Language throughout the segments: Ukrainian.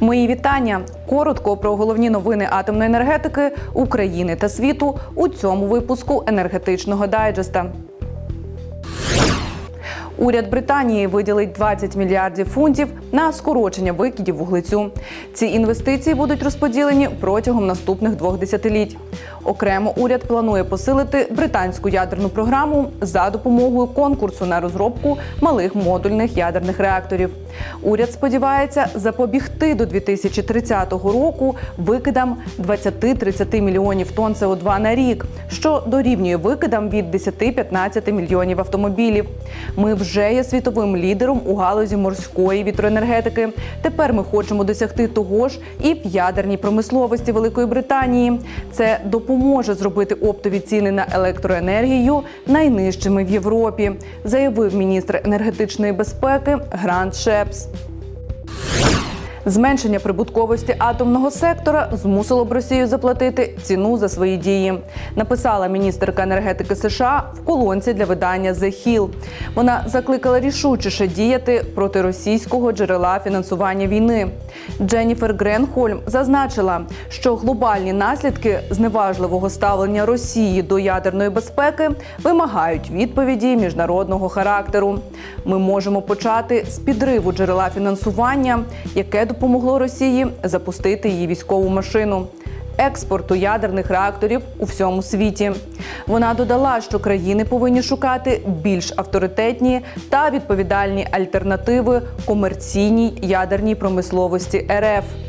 Мої вітання. Коротко про головні новини атомної енергетики України та світу у цьому випуску енергетичного дайджеста. Уряд Британії виділить 20 мільярдів фунтів на скорочення викидів вуглецю. Ці інвестиції будуть розподілені протягом наступних двох десятиліть. Окремо уряд планує посилити британську ядерну програму за допомогою конкурсу на розробку малих модульних ядерних реакторів. Уряд сподівається запобігти до 2030 року викидам 20-30 мільйонів тонн СО2 на рік, що дорівнює викидам від 10-15 мільйонів автомобілів. Ми вже є світовим лідером у галузі морської вітроенергетики. Тепер ми хочемо досягти того ж і в ядерній промисловості Великої Британії. Це допоможе зробити оптові ціни на електроенергію найнижчими в Європі, заявив міністр енергетичної безпеки Грант tips. Зменшення прибутковості атомного сектора змусило б Росію заплатити ціну за свої дії. Написала міністерка енергетики США в колонці для видання The Hill. Вона закликала рішучіше діяти проти російського джерела фінансування війни. Дженніфер Гренхольм зазначила, що глобальні наслідки зневажливого ставлення Росії до ядерної безпеки вимагають відповіді міжнародного характеру. Ми можемо почати з підриву джерела фінансування, яке допомогло Росії запустити її військову машину. Експорту ядерних реакторів у всьому світі вона додала, що країни повинні шукати більш авторитетні та відповідальні альтернативи комерційній ядерній промисловості РФ.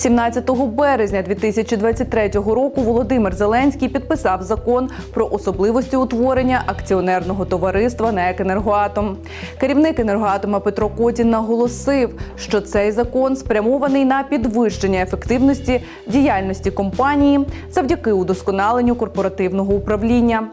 17 березня 2023 року Володимир Зеленський підписав закон про особливості утворення акціонерного товариства НЕК «Енергоатом». Керівник енергоатома Петро Котін наголосив, що цей закон спрямований на підвищення ефективності діяльності компанії завдяки удосконаленню корпоративного управління.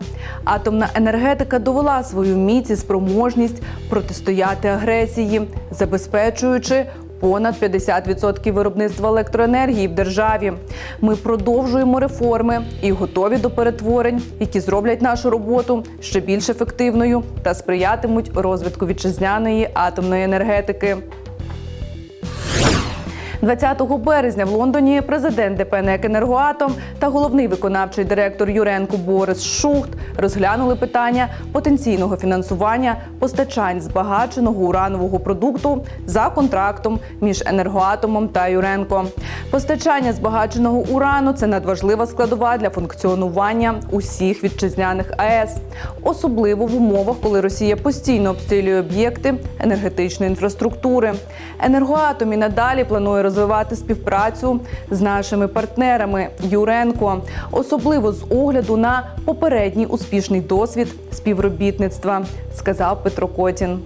Атомна енергетика довела свою міць і спроможність протистояти агресії, забезпечуючи понад 50% виробництва електроенергії в державі. Ми продовжуємо реформи і готові до перетворень, які зроблять нашу роботу ще більш ефективною та сприятимуть розвитку вітчизняної атомної енергетики. 20 березня в Лондоні президент ДП «НЕК «Енергоатом» та головний виконавчий директор Юренко Борис Шухт розглянули питання потенційного фінансування постачань збагаченого уранового продукту за контрактом між енергоатомом та Юренко. Постачання збагаченого урану це надважлива складова для функціонування усіх вітчизняних АЕС, особливо в умовах, коли Росія постійно обстрілює об'єкти енергетичної інфраструктури. Енергоатом і надалі планує розвивати співпрацю з нашими партнерами Юренко, особливо з огляду на попередній успішний досвід співробітництва, сказав Петро Котін.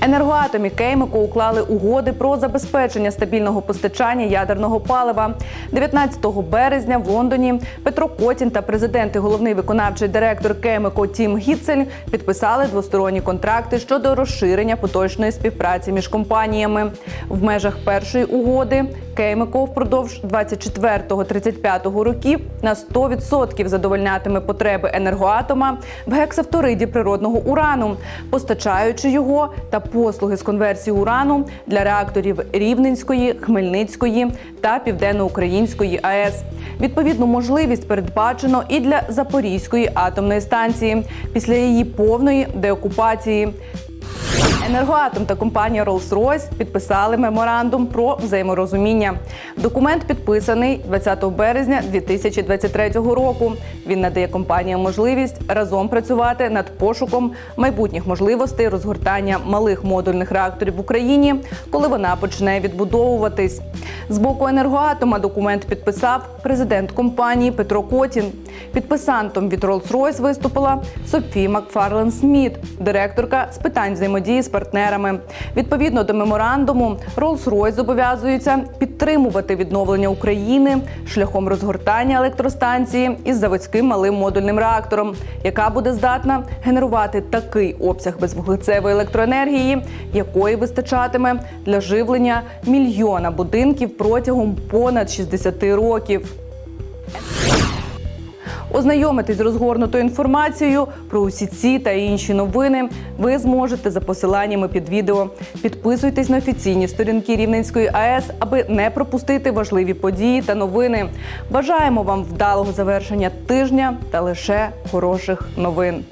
Енергоатом і Кеймико уклали угоди про забезпечення стабільного постачання ядерного палива. 19 березня в Лондоні Петро Котін та президент і головний виконавчий директор Кеймико Тім Гіцель підписали двосторонні контракти щодо розширення поточної співпраці між компаніями. В межах першої угоди Кеймико впродовж 24-35 років на 100% задовольнятиме потреби енергоатома в гексавториді природного урану, постачаючи його та послуги з конверсії урану для реакторів Рівненської, Хмельницької та Південноукраїнської АЕС. Відповідну можливість передбачено і для Запорізької атомної станції після її повної деокупації. Енергоатом та компанія Rolls-Royce підписали меморандум про взаєморозуміння. Документ підписаний 20 березня 2023 року. Він надає компаніям можливість разом працювати над пошуком майбутніх можливостей розгортання малих модульних реакторів в Україні, коли вона почне відбудовуватись. З боку енергоатома документ підписав президент компанії Петро Котін. Підписантом від Rolls-Royce виступила Софі Макфарлен Сміт, директорка з питань взаємодії з партнерами. Відповідно до меморандуму, Rolls-Royce зобов'язується підтримувати відновлення України шляхом розгортання електростанції із заводським малим модульним реактором, яка буде здатна генерувати такий обсяг безвуглецевої електроенергії, якої вистачатиме для живлення мільйона будинків протягом понад 60 років. Ознайомитись з розгорнутою інформацією про усі ці та інші новини ви зможете за посиланнями під відео. Підписуйтесь на офіційні сторінки Рівненської АЕС, аби не пропустити важливі події та новини. Бажаємо вам вдалого завершення тижня та лише хороших новин.